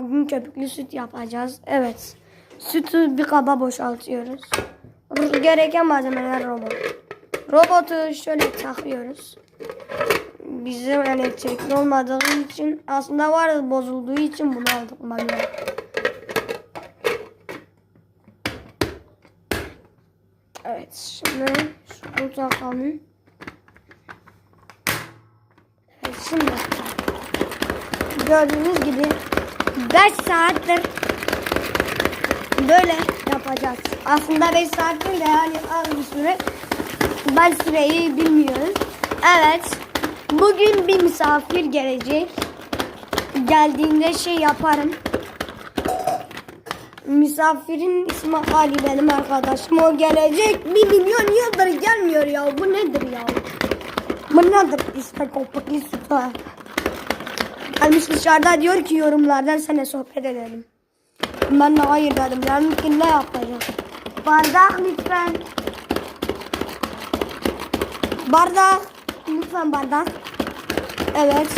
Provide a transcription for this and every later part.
Bugün köpüklü süt yapacağız. Evet. Sütü bir kaba boşaltıyoruz. Gereken malzemeler robot. Robotu şöyle takıyoruz. Bizim elektrikli olmadığı için aslında var bozulduğu için bunu aldık manuel. Evet şimdi şunu takalım. Evet şimdi gördüğünüz gibi 5 saattir böyle yapacağız. Aslında 5 saat değil de yani az bir süre. Ben süreyi bilmiyorum. Evet. Bugün bir misafir gelecek. Geldiğinde şey yaparım. Misafirin ismi Ali benim arkadaşım. O gelecek. Bir milyon yıldır gelmiyor ya. Bu nedir ya? Bu nedir? İşte kopuklu sütü. Gelmiş dışarıda diyor ki yorumlardan sana sohbet edelim. Ben de hayır dedim. Yani ki ne yapacağım? Bardak lütfen. Bardak. Lütfen bardak. Evet.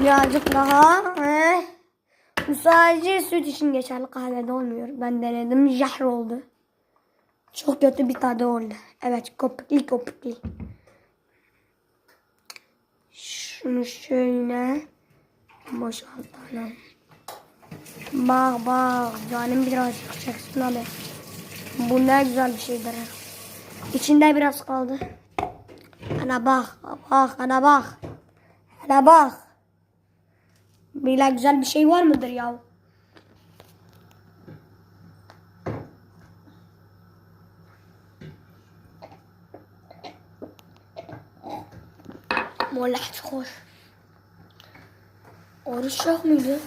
Birazcık daha. He. Bu sadece süt için geçerli kahvede olmuyor. Ben denedim. Jahr oldu. Çok kötü bir tadı oldu. Evet kopukli kopukli. Şunu şöyle boşaltalım. Bak bak canım birazcık çeksin abi. Bu ne güzel bir şeydir. İçinde biraz kaldı. Ana bak bak ana bak. Ana bak. Böyle güzel bir şey var mıdır ya? مولعت خوش. آرش راه میده